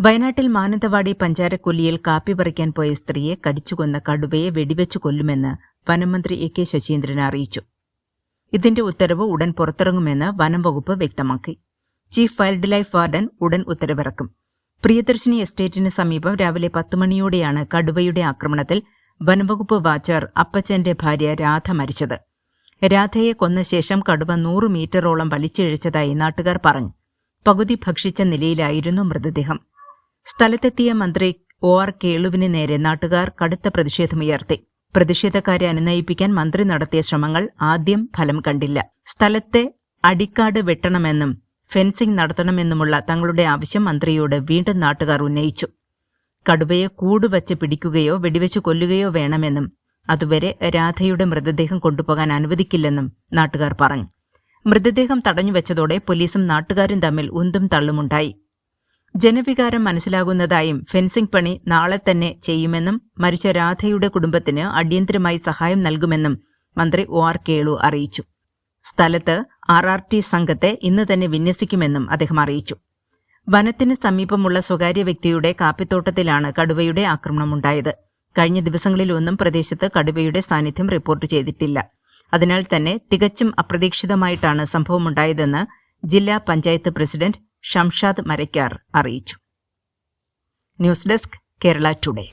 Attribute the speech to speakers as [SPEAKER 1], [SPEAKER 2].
[SPEAKER 1] വയനാട്ടിൽ മാനന്തവാടി പഞ്ചാരക്കൊല്ലിയിൽ കാപ്പി പറിക്കാൻ പോയ സ്ത്രീയെ കടിച്ചുകൊന്ന കടുവയെ വെടിവെച്ചു കൊല്ലുമെന്ന് വനംമന്ത്രി എ കെ ശശീന്ദ്രൻ അറിയിച്ചു. ഇതിന്റെ ഉത്തരവ് ഉടൻ പുറത്തിറങ്ങുമെന്ന് വനം വകുപ്പ് വ്യക്തമാക്കി. ചീഫ് വൈൽഡ് ലൈഫ് വാർഡൻ ഉടൻ ഉത്തരവിറക്കും. പ്രിയദർശിനി എസ്റ്റേറ്റിന് സമീപം രാവിലെ പത്ത് മണിയോടെയാണ് കടുവയുടെ ആക്രമണത്തിൽ വനംവകുപ്പ് വാച്ചർ അപ്പച്ചന്റെ ഭാര്യ രാധ മരിച്ചത്. രാധയെ കൊന്ന ശേഷം കടുവ നൂറ് മീറ്ററോളം വലിച്ചിഴച്ചതായി നാട്ടുകാർ പറഞ്ഞു. പകുതി ഭക്ഷിച്ച നിലയിലായിരുന്നു മൃതദേഹം. സ്ഥലത്തെത്തിയ മന്ത്രി ഒ ആർ കേളുവിന് നേരെ നാട്ടുകാർ കടുത്ത പ്രതിഷേധമുയർത്തി. പ്രതിഷേധക്കാരെ അനുനയിപ്പിക്കാൻ മന്ത്രി നടത്തിയ ശ്രമങ്ങൾ ആദ്യം ഫലം കണ്ടില്ല. സ്ഥലത്തെ അടിക്കാട് വെട്ടണമെന്നും ഫെൻസിംഗ് നടത്തണമെന്നുമുള്ള തങ്ങളുടെ ആവശ്യം മന്ത്രിയോട് വീണ്ടും നാട്ടുകാർ ഉന്നയിച്ചു. കടുവയെ കൂടുവച്ച് പിടിക്കുകയോ വെടിവെച്ച് കൊല്ലുകയോ വേണമെന്നും അതുവരെ രാധയുടെ മൃതദേഹം കൊണ്ടുപോകാൻ അനുവദിക്കില്ലെന്നും നാട്ടുകാർ പറഞ്ഞു. മൃതദേഹം തടഞ്ഞുവെച്ചതോടെ പോലീസും നാട്ടുകാരും തമ്മിൽ ഉന്തും തള്ളുമുണ്ടായി. ജനവികാരം മനസ്സിലാകുന്നതായും ഫെൻസിംഗ് പണി നാളെ തന്നെ ചെയ്യുമെന്നും മരിച്ച രാധയുടെ കുടുംബത്തിന് അടിയന്തരമായി സഹായം നൽകുമെന്നും മന്ത്രി ഒ ആർ കേളു അറിയിച്ചു. സ്ഥലത്ത് ആർ ആർ ടി സംഘത്തെ ഇന്ന് തന്നെ വിന്യസിക്കുമെന്നും അദ്ദേഹം അറിയിച്ചു. വനത്തിന് സമീപമുള്ള സ്വകാര്യ വ്യക്തിയുടെ കാപ്പിത്തോട്ടത്തിലാണ് കടുവയുടെ ആക്രമണമുണ്ടായത്. കഴിഞ്ഞ ദിവസങ്ങളിലൊന്നും പ്രദേശത്ത് കടുവയുടെ സാന്നിധ്യം റിപ്പോർട്ട് ചെയ്തിട്ടില്ല. അതിനാൽ തന്നെ തികച്ചും അപ്രതീക്ഷിതമായിട്ടാണ് സംഭവമുണ്ടായതെന്ന് ജില്ലാ പഞ്ചായത്ത് പ്രസിഡന്റ് ഷംഷാദ് മരക്കാർ അറിയിച്ചു. News desk Kerala today.